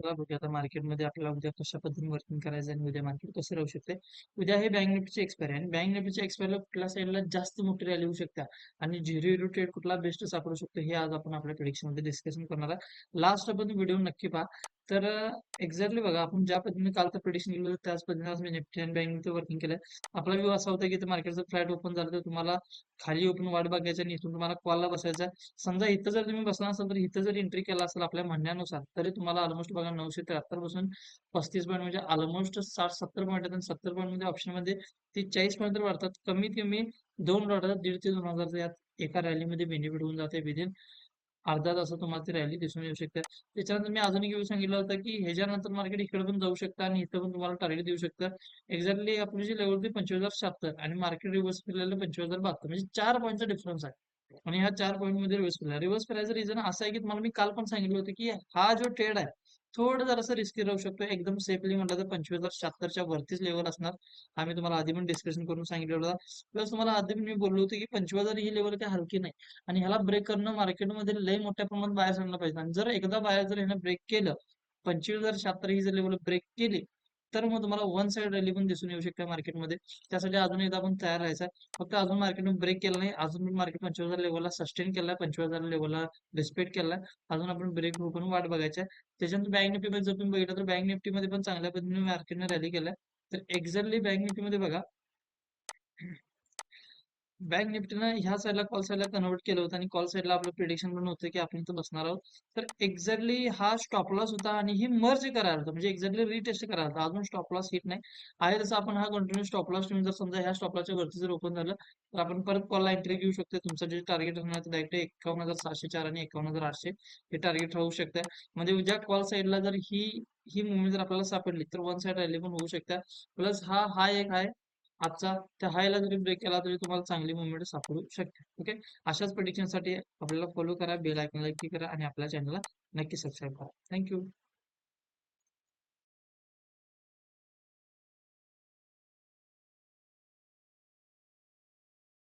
चला बघूया आता मार्केटमध्ये आपल्याला उद्या कशा पद्धतीने वर्किंग करायचं आणि उद्या मार्केट कसं राहू शकते उद्या हे बँक निफ्टीची एक्सपायरी आणि बँक निफ्टीच्या एक्सपायरीला कुठल्या साईडला जास्त मोठी रॅली होऊ शकते आणि झिरो झिरो ट्रेड कुठला बेस्ट सापडू शकतो हे आज आपण आपल्या prediction मध्ये डिस्कशन करणार आहे लास्ट आपण व्हिडिओ नक्की पहा. तर एक्झॅक्टली बघा आपण ज्या पद्धतीने काल तर प्रिडिक्शन केलं होतं त्याच पद्धतीने आज मी निफ्टी आणि बँक वर्किंग केलंय. आपला व्यू असा होता की ते मार्केटचं फ्लॅट ओपन झालं तर तुम्हाला खाली ओपन वाट बघायचं आणि इथून तुम्हाला कॉलला बसायचा समजा इथं जर तुम्ही बसला असाल तर इथं जर एंट्री केला असेल आपल्या म्हणण्यानुसार तरी तुम्हाला ऑलमोस्ट बघा नऊशे त्र्याहत्तरपासून पस्तीस पॉईंट म्हणजे ऑलमोस्ट साठ सत्तर पॉईंट आहेत आणि सत्तर पॉईंट ऑप्शनमध्ये ऑप्शनमध्ये चाळीस पॉईंट तर वाढतात. कमीत कमी दोन लॉटात दीड ते दोन हजारचं यात एका रॅलीमध्ये बेनिफिट होऊन जाते विदिन अर्धा तासात तुम्हाला ती रॅली दिसून येऊ शकते. त्याच्यानंतर मी अजून एक वेळ सांगितलं होतं की ह्याच्यानंतर मार्केट इकडे पण जाऊ शकतं आणि इथं पण तुम्हाला टार्गेट देऊ शकतं. एक्झॅक्टली आपली जी लेवल होती पंचवीस हजार शहात्तर आणि मार्केट रिव्हर्स फिरलेलं पंचवीस हजार बहात्तर म्हणजे चार पॉईंटचा डिफरन्स आहे. आणि ह्या चार पॉईंटमध्ये रिव्हर्स फिरला. रिव्हर्स फिरायचं रिझन असं आहे की तुम्हाला मी काल पण सांगितलं होतं की हा जो ट्रेड आहे थोडं जरासं रिस्की राहू शकतो. एकदम सेफली म्हटलं तर पंचवीस हजार शहात्तरच्या वरतीच लेवल असणार. आम्ही तुम्हाला आधी पण डिस्कशन करून सांगितलं होतं. प्लस तुम्हाला आधी पण मी बोललो होतो की पंचवीस हजार ही लेवल काही हलकी नाही. आणि ह्याला ब्रेक करणं मार्केटमध्ये लय मोठ्या प्रमाणात बाहेर आणलं पाहिजे. आणि जर एकदा बाहेर जर ह्यानं ब्रेक केलं पंचवीस हजार शहात्तर ही जर लेवल ब्रेक केली तर मग तुम्हाला वन साइड रॅली पण दिसून येऊ शकते मार्केटमध्ये त्यासाठी अजून एकदा आपण तयार राहायचा फक्त अजून मार्केटमध्ये ब्रेक केला नाही. अजून पण मार्केट पंचवीस हजार लेवलला सस्टेन केलाय. पंचवीस हजार लेवलला रिस्पेक्ट केलाय. अजून आपण ब्रेक होऊ पण वाट बघायची आहे. त्याच्यानंतर बँक निफ्टीमध्ये जर तुम्ही बघितलं तर बँक निफ्टीमध्ये पण चांगल्या पद्धतीने मार्केटने रॅली केलाय. तर एक्झॅक्टली बँक निफ्टीमध्ये बघा. बँक निफ्टीनं ह्या साईडला कॉल साईडला कन्वर्ट केलं होतं आणि कॉल साईडला आपलं प्रिडिक्शन पण होतं की आपण इथं बसणार आहोत. तर एक्झॅक्टली हा स्टॉप लॉस होता आणि ही मर्ज करायला होता. म्हणजे एक्झॅक्टली रिटेस्ट करायला होता. अजून स्टॉप लॉस हिट नाही. आहे तसं आपण हा कंटिन्यू स्टॉप लॉस तुम्ही जर समजा ह्या स्टॉप लॉसच्या वरती जर ओपन झालं तर आपण परत कॉलला एंट्री घेऊ शकतो तुमचं जे टार्गेट होणार ते डायरेक्ट एकावन्न हजार सहाशे चार आणि एकावन्न हजार आठशे हे टार्गेट राहू शकतं म्हणजे उद्या कॉल साईडला जर ही ही मुवमेंट जर आपल्याला सापडली तर वन साइड रॅली पण होऊ शकते. प्लस हा हा एक आहे. आजचा त्या हायला जरी ब्रेक केला तरी तुम्हाला चांगली मुवमेंट सापडू शकते. ओके अशाच प्रडिक्शनसाठी साठी आपल्याला फॉलो करा बेल आयकॉनला क्लिक करा आणि आपल्या चॅनलला नक्की सबस्क्राईब करा. थँक्यू